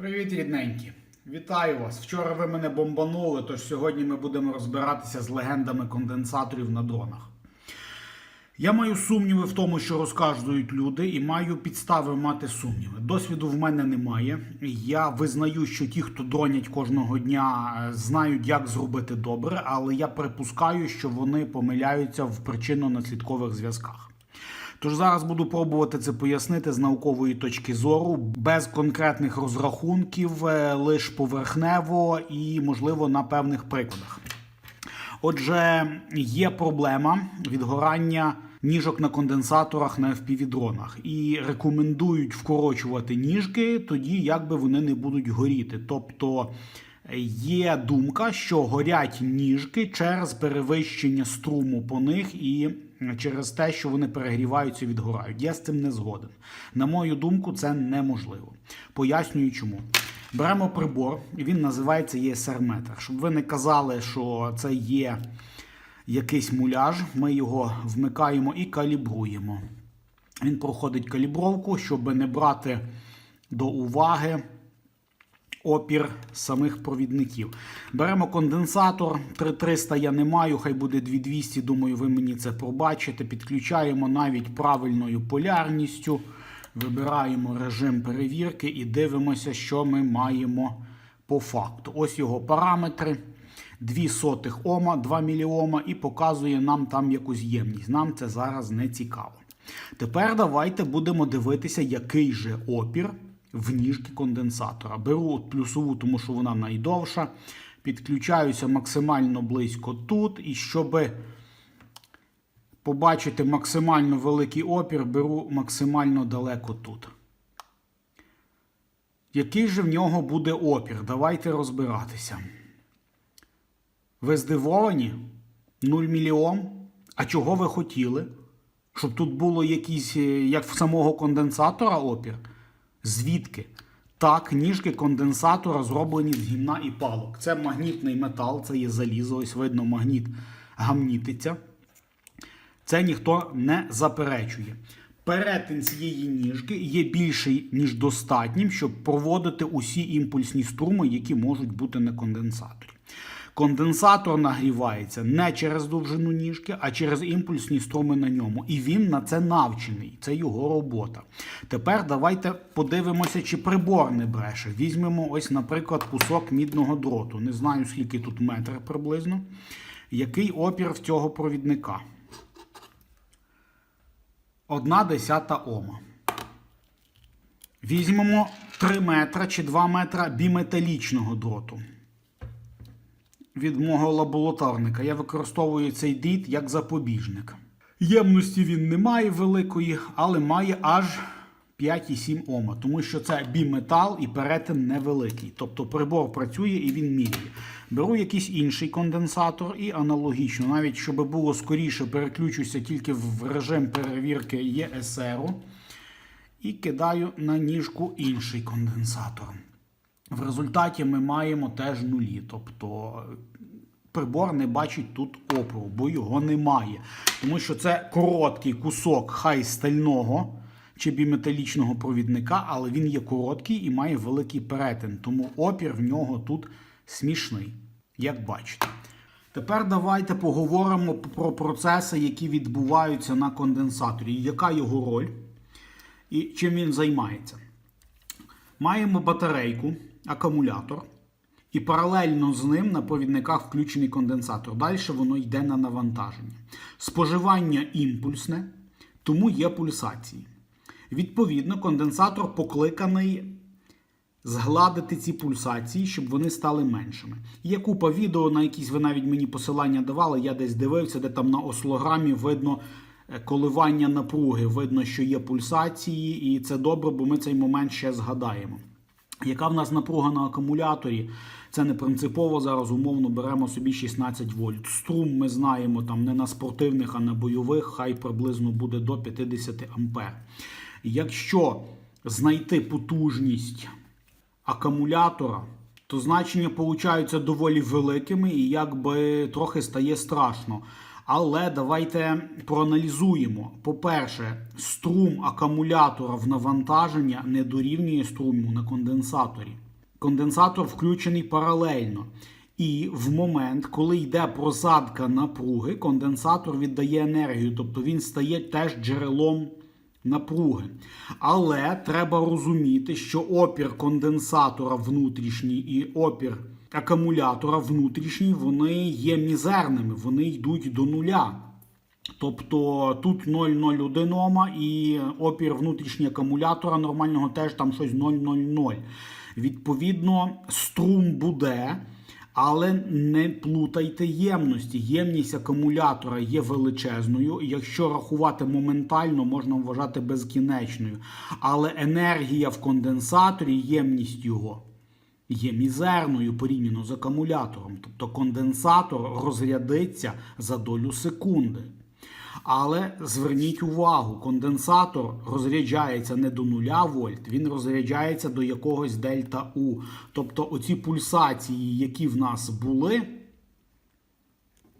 Привіт, рідненькі! Вітаю вас! Вчора ви мене бомбанули, тож сьогодні ми будемо розбиратися з легендами конденсаторів на дронах. Я маю сумніви в тому, що розказують люди, і маю підстави мати сумніви. Досвіду в мене немає. Я визнаю, що ті, хто дронять кожного дня, е, знають, як зробити добре, але я припускаю, що вони помиляються в причинно-наслідкових зв'язках. Тож зараз буду пробувати це пояснити з наукової точки зору, без конкретних розрахунків, е, лише поверхнево і, можливо, на певних прикладах. Отже, є проблема відгорання ніжок на конденсаторах на FPV-дронах і рекомендують вкорочувати ніжки тоді, якби вони не будуть горіти. Тобто є думка, що горять ніжки через перевищення струму по них і через те, що вони перегріваються і відгорають. Я з цим не згоден. На мою думку, це неможливо. Пояснюю, чому. Беремо прибор, він називається ESR-метр. Щоб ви не казали, що це є якийсь муляж, ми його вмикаємо і калібруємо. Він проходить калібровку, щоб не брати до уваги опір самих провідників. Беремо конденсатор 3300 я не маю, хай буде 2200, думаю, ви мені це пробачите. Підключаємо навіть правильною полярністю. Вибираємо режим перевірки і дивимося, що ми маємо по факту. Ось його параметри. 2 сотих Ома, 2 міліома, і показує нам там якусь ємність. Нам це зараз не цікаво. Тепер давайте будемо дивитися, який же опір в ніжки конденсатора. Беру плюсову, тому що вона найдовша. Підключаюся максимально близько тут. І щоб побачити максимально великий опір, беру максимально далеко тут. Який же в нього буде опір? Давайте розбиратися. Ви здивовані? 0 мільйон? А чого ви хотіли? Щоб тут було якийсь, е, як в самого конденсатора опір? Звідки? Так, ніжки конденсатора зроблені з гімна і палок. Це магнітний метал, це є залізо, ось видно, магніт гамнітиться. Це ніхто не заперечує. Перетин цієї ніжки є більший, ніж достатнім, щоб проводити усі імпульсні струми, які можуть бути на конденсаторі. Конденсатор нагрівається не через довжину ніжки, а через імпульсні струми на ньому. І він на це навчений. Це його робота. Тепер давайте подивимося, чи прибор не бреше. Візьмемо, ось, наприклад, кусок мідного дроту. Не знаю, скільки тут метр приблизно. Який опір в цього провідника? Одна десята ома. Візьмемо 3 метра чи 2 метра біметалічного дроту. Від мого лабораторника. Я використовую цей дріт як запобіжник. Ємності він не має великої, але має аж 5,7 Ома, тому що це біметал і перетин невеликий. Тобто прибор працює і він міряє. Беру якийсь інший конденсатор і аналогічно, навіть щоб було скоріше, переключуся тільки в режим перевірки ЄСР і кидаю на ніжку інший конденсатор. В результаті ми маємо теж нулі. Тобто прибор не бачить тут опору, бо його немає. Тому що це короткий кусок хай стального чи біметалічного провідника, але він є короткий і має великий перетин. Тому опір в нього тут смішний, як бачите. Тепер давайте поговоримо про процеси, які відбуваються на конденсаторі. Яка його роль і чим він займається? Маємо батарейку, акумулятор, і паралельно з ним на провідниках включений конденсатор. Далі воно йде на навантаження. Споживання імпульсне, тому є пульсації. Відповідно, конденсатор покликаний згладити ці пульсації, щоб вони стали меншими. Є купа відео, на якісь ви навіть мені посилання давали, я десь дивився, де там на ослограмі видно е, коливання напруги, видно, що є пульсації, і це добре, бо ми цей момент ще згадаємо. Яка в нас напруга на акумуляторі? Це не принципово. Зараз умовно беремо собі 16 вольт. Струм ми знаємо там не на спортивних, а на бойових, хай приблизно буде до 50 ампер. Якщо знайти потужність акумулятора, то значення получаються доволі великими і якби трохи стає страшно. Але давайте проаналізуємо. По-перше, струм акумулятора в навантаження не дорівнює струму на конденсаторі. конденсатор включений паралельно. І в момент, коли йде просадка напруги, конденсатор віддає енергію, тобто він стає теж джерелом напруги. Але треба розуміти, що опір конденсатора внутрішній і опір акумулятора внутрішній, вони є мізерними, вони йдуть до нуля. Тобто тут 0,01 Ома і опір внутрішнього акумулятора нормального теж там щось 0,00. Відповідно, струм буде, але не плутайте ємності. Ємність акумулятора є величезною. Якщо рахувати моментально, можна вважати безкінечною. Але енергія в конденсаторі, ємність його. Є мізерною порівняно з акумулятором. Тобто конденсатор розрядиться за долю секунди. Але зверніть увагу, конденсатор розряджається не до 0 вольт, він розряджається до якогось дельта У. Тобто оці пульсації, які в нас були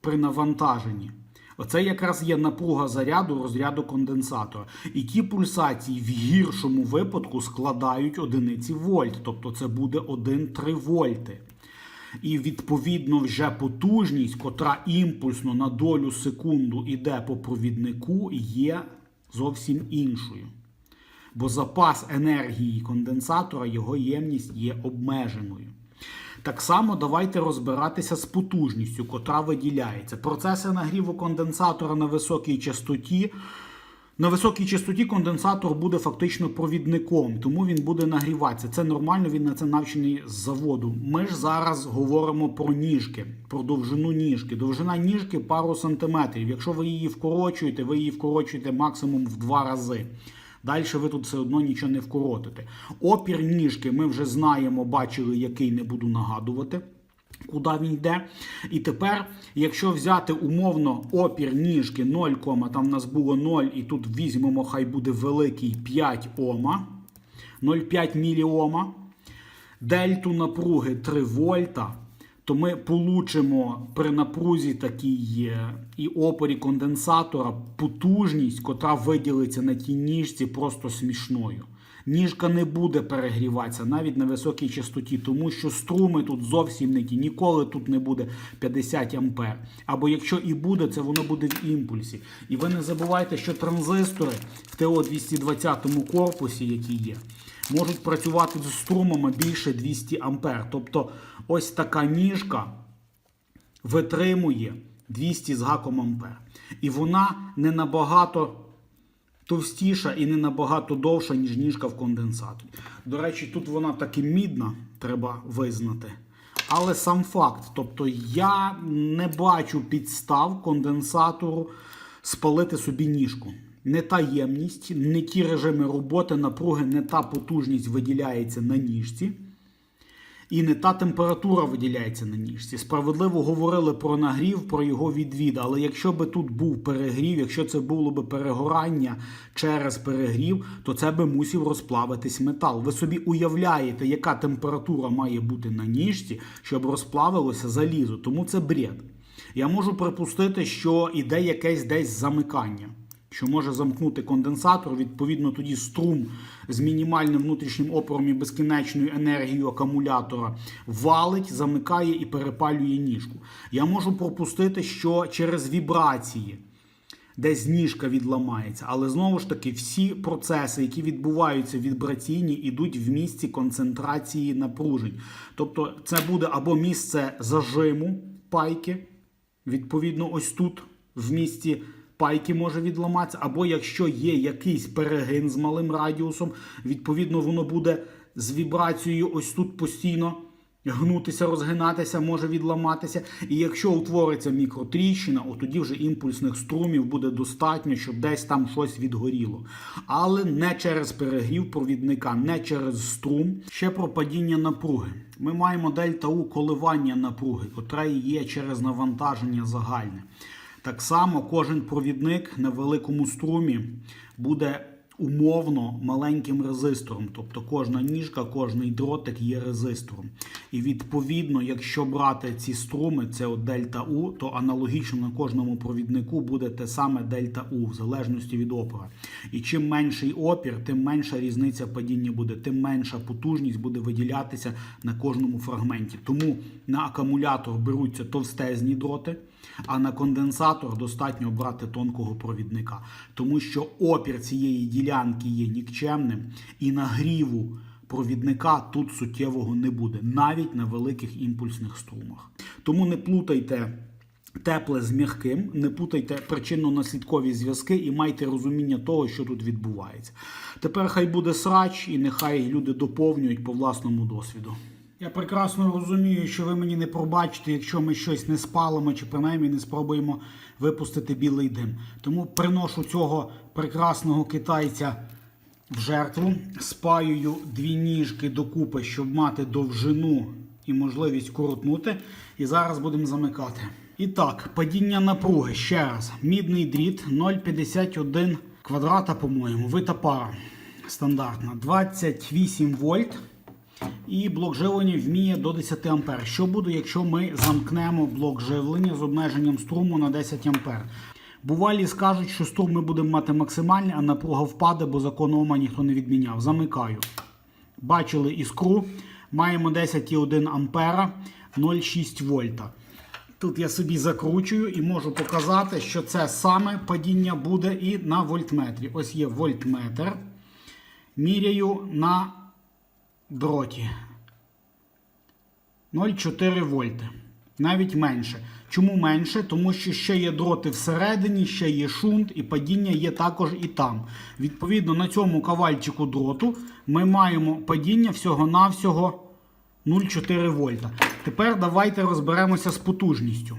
при навантаженні, оце якраз є напруга заряду розряду конденсатора. І ті пульсації в гіршому випадку складають одиниці вольт, тобто це буде 1,3 вольти. І відповідно вже потужність, котра імпульсно на долю секунду йде по провіднику, є зовсім іншою. Бо запас енергії конденсатора, його ємність є обмеженою. Так само давайте розбиратися з потужністю, котра виділяється. Процеси нагріву конденсатора на високій частоті. На високій частоті конденсатор буде фактично провідником, тому він буде нагріватися. Це нормально, він на це навчений з заводу. Ми ж зараз говоримо про ніжки, про довжину ніжки. Довжина ніжки пару сантиметрів. Якщо ви її вкорочуєте, ви її вкорочуєте максимум в два рази. Далі ви тут все одно нічого не вкоротите. Опір ніжки ми вже знаємо, бачили, який не буду нагадувати. Куди він йде. І тепер, якщо взяти умовно опір ніжки 0, там в нас було 0, і тут візьмемо, хай буде великий 5 Ома, 0,5 міліома, дельту напруги 3 вольта, то ми получимо при напрузі такій і опорі конденсатора потужність, котра виділиться на тій ніжці просто смішною. Ніжка не буде перегріватися навіть на високій частоті, тому що струми тут зовсім не ті. Ніколи тут не буде 50 ампер. Або якщо і буде, це воно буде в імпульсі. І ви не забувайте, що транзистори в ТО-220 корпусі, які є, можуть працювати з струмами більше 200 ампер. Тобто ось така ніжка витримує 200 з гаком ампер. І вона не набагато товстіша і не набагато довша, ніж ніжка в конденсаторі. До речі, тут вона таки мідна, треба визнати. Але сам факт, тобто я не бачу підстав конденсатору спалити собі ніжку. Не та ємність, не ті режими роботи, напруги, не та потужність виділяється на ніжці. І не та температура виділяється на ніжці. Справедливо говорили про нагрів, про його відвід. Але якщо би тут був перегрів, якщо це було би перегорання через перегрів, то це би мусів розплавитись метал. Ви собі уявляєте, яка температура має бути на ніжці, щоб розплавилося залізо. Тому це бред. Я можу припустити, що іде якесь десь замикання що може замкнути конденсатор, відповідно, тоді струм з мінімальним внутрішнім опором і безкінечною енергією акумулятора валить, замикає і перепалює ніжку. Я можу пропустити, що через вібрації. Десь ніжка відламається, але знову ж таки всі процеси, які відбуваються вібраційні, йдуть в місці концентрації напружень. Тобто, це буде або місце зажиму пайки, відповідно, ось тут в місці пайки може відламатися, або якщо є якийсь перегин з малим радіусом, відповідно, воно буде з вібрацією ось тут постійно гнутися, розгинатися, може відламатися. І якщо утвориться мікротріщина, от тоді вже імпульсних струмів буде достатньо, щоб десь там щось відгоріло. Але не через перегрів провідника, не через струм. Ще про падіння напруги. Ми маємо дельта У коливання напруги, котре є через навантаження загальне. Так само кожен провідник на великому струмі буде умовно маленьким резистором. Тобто кожна ніжка, кожний дротик є резистором. І відповідно, якщо брати ці струми, це от дельта У, то аналогічно на кожному провіднику буде те саме дельта У, в залежності від опора. І чим менший опір, тим менша різниця падіння буде, тим менша потужність буде виділятися на кожному фрагменті. Тому на акумулятор беруться товстезні дроти, а на конденсатор достатньо брати тонкого провідника, тому що опір цієї ділянки є нікчемним і нагріву провідника тут суттєвого не буде, навіть на великих імпульсних струмах. Тому не плутайте. Тепле з м'яким, не путайте причинно-наслідкові зв'язки і майте розуміння того, що тут відбувається. Тепер хай буде срач, і нехай люди доповнюють по власному досвіду. Я прекрасно розумію, що ви мені не пробачите, якщо ми щось не спалимо чи принаймні не спробуємо випустити білий дим. Тому приношу цього прекрасного китайця в жертву, спаюю дві ніжки докупи, щоб мати довжину і можливість коротнути. І зараз будемо замикати. І так, падіння напруги ще раз. Мідний дріт 0,51 квадрата, по-моєму, вита пара стандартна. 28 вольт. І блок живлення вміє до 10 А. Що буде, якщо ми замкнемо блок живлення з обмеженням струму на 10 А? Бувалі скажуть, що струм ми будемо мати максимальний, а напруга впаде, бо закон Ома ніхто не відміняв. Замикаю. Бачили іскру. Маємо 10,1 ампера, 0,6 вольта. Тут я собі закручую і можу показати, що це саме падіння буде і на вольтметрі. Ось є вольтметр. Міряю на дроті. 0,4 вольти. Навіть менше. Чому менше? Тому що ще є дроти всередині, ще є шунт, і падіння є також і там. Відповідно, на цьому кавальчику дроту ми маємо падіння всього-навсього 0,4 вольта. Тепер давайте розберемося з потужністю.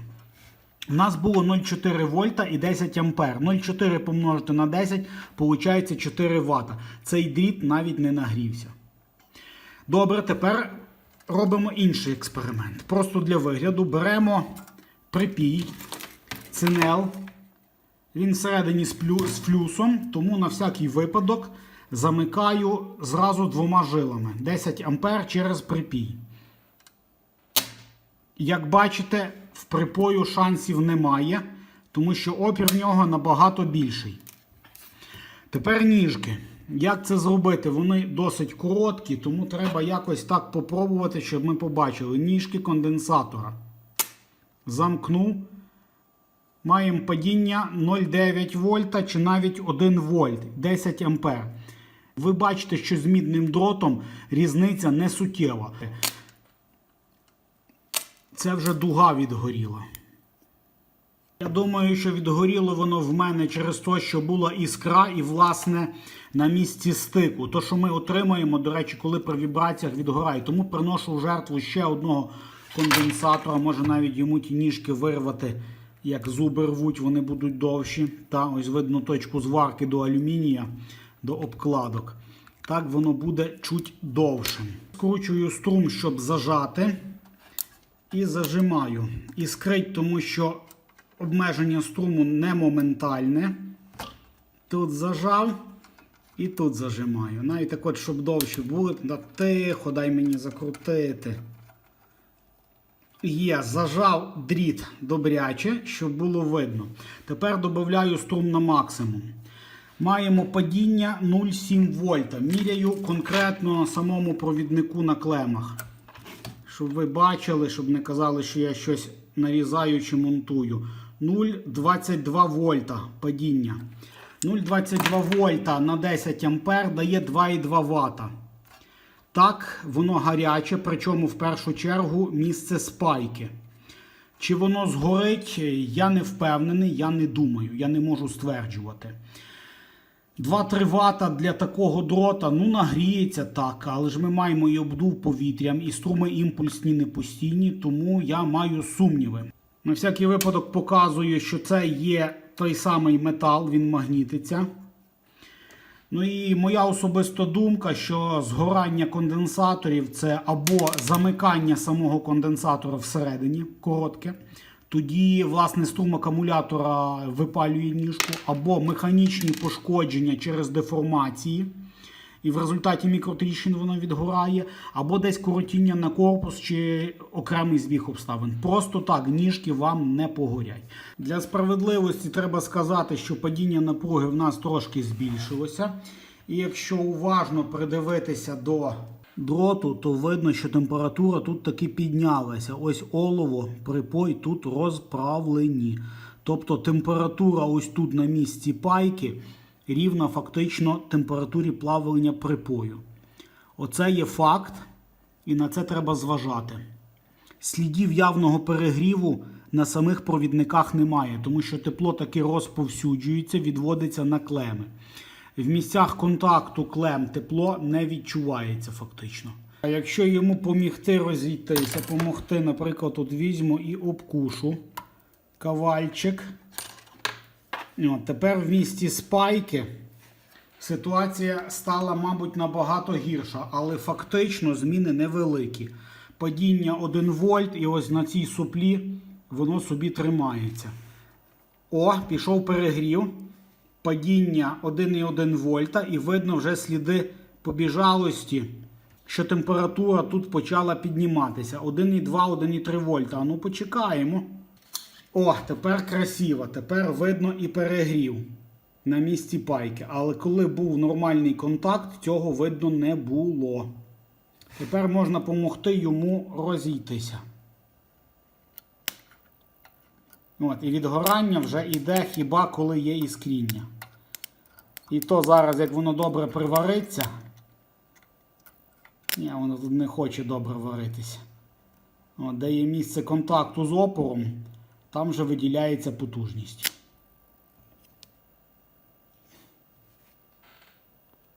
У нас було 0,4 вольта і 10 ампер. 0,4 помножити на 10, виходить 4 Вт. Цей дріт навіть не нагрівся. Добре, тепер робимо інший експеримент. Просто для вигляду беремо припій, цинел. Він всередині з, плю, з флюсом, тому на всякий випадок замикаю зразу двома жилами. 10 ампер через припій. Як бачите, в припою шансів немає, тому що опір в нього набагато більший. Тепер ніжки. Як це зробити? Вони досить короткі, тому треба якось так попробувати, щоб ми побачили. Ніжки конденсатора. Замкну. Маємо падіння 0,9 вольта чи навіть 1 вольт, 10 ампер. Ви бачите, що з мідним дротом різниця не суттєва. Це вже дуга відгоріла. Я думаю, що відгоріло воно в мене через те, що була іскра і, власне, на місці стику. То, що ми отримаємо, до речі, коли при вібраціях відгорає. Тому приношу в жертву ще одного конденсатора. Може навіть йому ті ніжки вирвати, як зуби рвуть, вони будуть довші. Та ось видно точку зварки до алюмінія, до обкладок. Так воно буде чуть довшим. Скручую струм, щоб зажати. І зажимаю. Іскрить, тому що обмеження струму не моментальне. Тут зажав і тут зажимаю. Навіть так от, щоб довше було, да тихо, дай мені закрутити. Є, зажав дріт добряче, щоб було видно. Тепер додаю струм на максимум. Маємо падіння 0,7 вольта. Міряю конкретно на самому провіднику на клемах. Щоб ви бачили, щоб не казали, що я щось нарізаю чи монтую. 0,22 вольта падіння. 0,22 вольта на 10 ампер дає 2,2 Вт. Так, воно гаряче, причому в першу чергу місце спайки. Чи воно згорить, я не впевнений, я не думаю, я не можу стверджувати. 2-3 Вт для такого дрота ну нагріється так, але ж ми маємо і обдув повітрям, і струми імпульсні не постійні, тому я маю сумніви. На всякий випадок показую, що це є той самий метал, він магнітиться. Ну і моя особиста думка, що згорання конденсаторів це або замикання самого конденсатора всередині коротке, Тоді, власне, струм акумулятора випалює ніжку, або механічні пошкодження через деформації, і в результаті мікротріщин воно відгорає, або десь коротіння на корпус чи окремий збіг обставин. Просто так ніжки вам не погорять. Для справедливості треба сказати, що падіння напруги в нас трошки збільшилося. І якщо уважно придивитися до дроту, то видно, що температура тут таки піднялася. Ось олово, припой тут розправлені. Тобто температура ось тут на місці пайки рівна фактично температурі плавлення припою. Оце є факт, і на це треба зважати. Слідів явного перегріву на самих провідниках немає, тому що тепло таки розповсюджується, відводиться на клеми. В місцях контакту клем тепло не відчувається фактично. А якщо йому помігти розійтися, помогти, наприклад, от візьму і обкушу кавальчик. От, тепер в місті спайки ситуація стала, мабуть, набагато гірша, але фактично зміни невеликі. Падіння 1 вольт, і ось на цій суплі воно собі тримається. О, пішов перегрів. Падіння 1,1 вольта, і видно вже сліди побіжалості, що температура тут почала підніматися. 1,2, 1,3 вольта. А ну почекаємо. О, тепер красиво. Тепер видно і перегрів на місці пайки. Але коли був нормальний контакт, цього видно не було. Тепер можна допомогти йому розійтися. От, і відгорання вже йде хіба коли є іскріння. І то зараз, як воно добре привариться. Ні, воно тут не хоче добре варитися. От, де є місце контакту з опором, там вже виділяється потужність.